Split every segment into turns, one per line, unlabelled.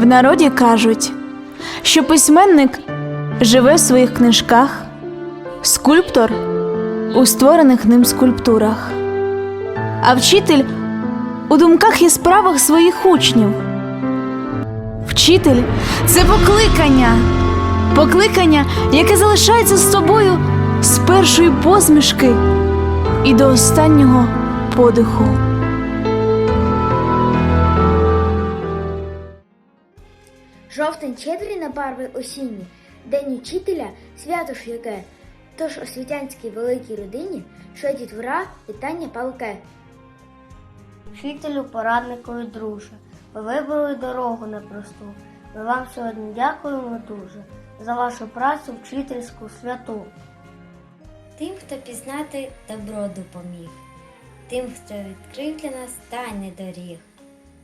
В народі кажуть, що письменник живе в своїх книжках, скульптор у створених ним скульптурах, а вчитель у думках і справах своїх учнів. Вчитель це покликання, покликання, яке залишається з собою з першої посмішки і до останнього подиху.
Жовтень щедрий на барви осінні, день учителя, свято ж яке. Тож освітянській великій родині, що дітвора, вітання палке.
Вчителю, пораднику і друже, ви вибрали дорогу непросту. Ми вам сьогодні дякуємо дуже за вашу працю вчительську святу.
Тим, хто пізнати добро допоміг, тим, хто відкрив для нас тайний доріг,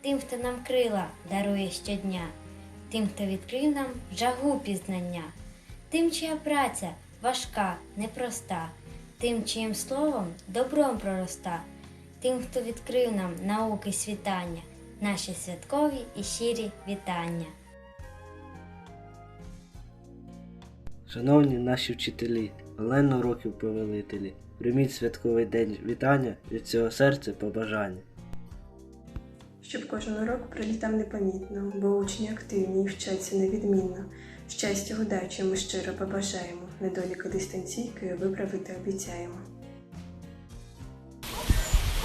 тим, хто нам крила дарує щодня, тим, хто відкрив нам жагу пізнання, тим, чия праця важка, непроста, тим, чиїм словом добром пророста, тим, хто відкрив нам науки світання, наші святкові і щирі вітання.
Шановні наші вчителі, Олено років повелителі, прийміть святковий день вітання від цього серця побажання.
Щоб кожен урок пролітав непомітно, бо учні активні і вчаться невідмінно. Щастя, удачі ми щиро побажаємо, недоліки дистанційки виправити обіцяємо.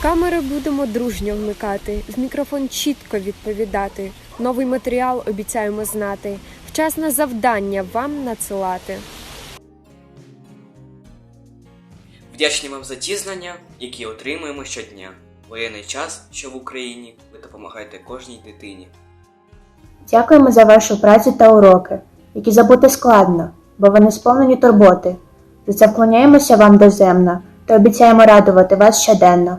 Камери будемо дружньо вмикати, в мікрофон чітко відповідати. Новий матеріал обіцяємо знати. Вчасне завдання вам надсилати.
Вдячні вам за ті знання, які отримуємо щодня. Воєнний час, що в Україні, ви допомагаєте кожній дитині.
Дякуємо за вашу працю та уроки, які забути складно, бо вони сповнені турботи. За це вклоняємося вам доземно та обіцяємо радувати вас щоденно.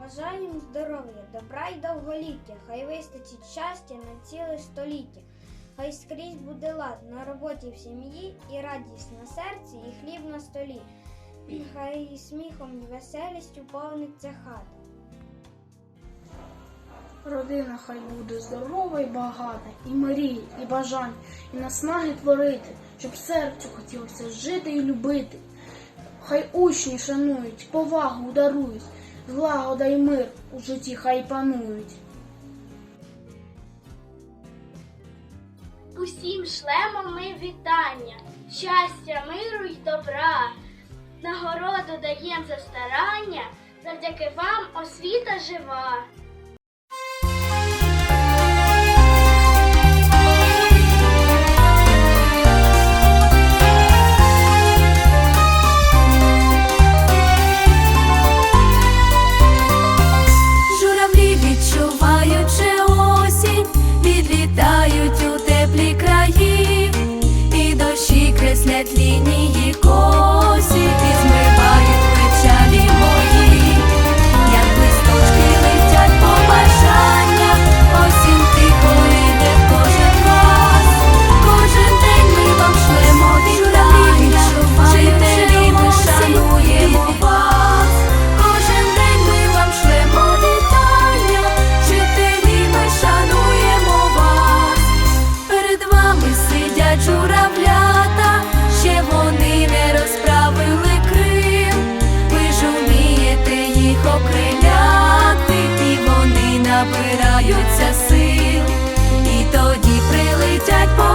Бажаємо здоров'я, добра й довголіття, хай вистачить щастя на ціле століття. Хай скрізь буде лад на роботі в сім'ї і радість на серці, і хліб на столі. Хай сміхом і веселістю повниться хата.
Родина хай буде здорова і багата, і мрій, і бажань, і наснаги творити, щоб серцю хотілося жити і любити. Хай учні шанують, повагу дарують, злагода і мир у житті хай панують.
Усім шлемо ми вітання, щастя, миру й добра. Нагороду даєм за старання, завдяки вам освіта жива.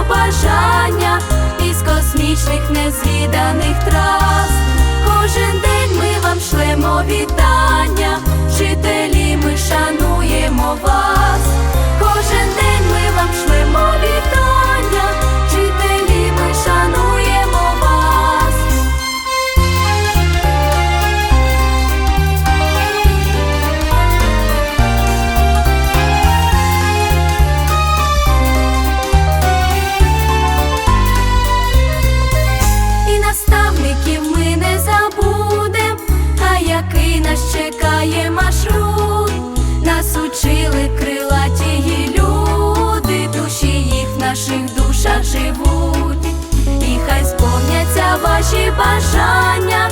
Побажання із космічних незвіданих трас. Кожен день ми вам шлемо вітання, вчителі ми шануємо вас. Ваші бажання,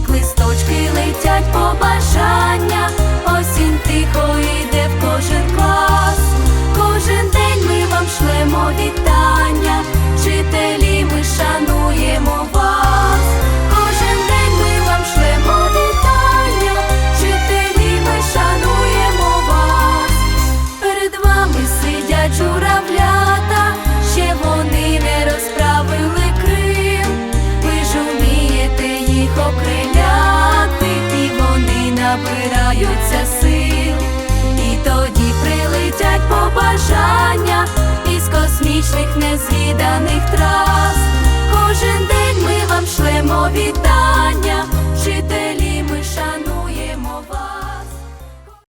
як листочки летять побажання.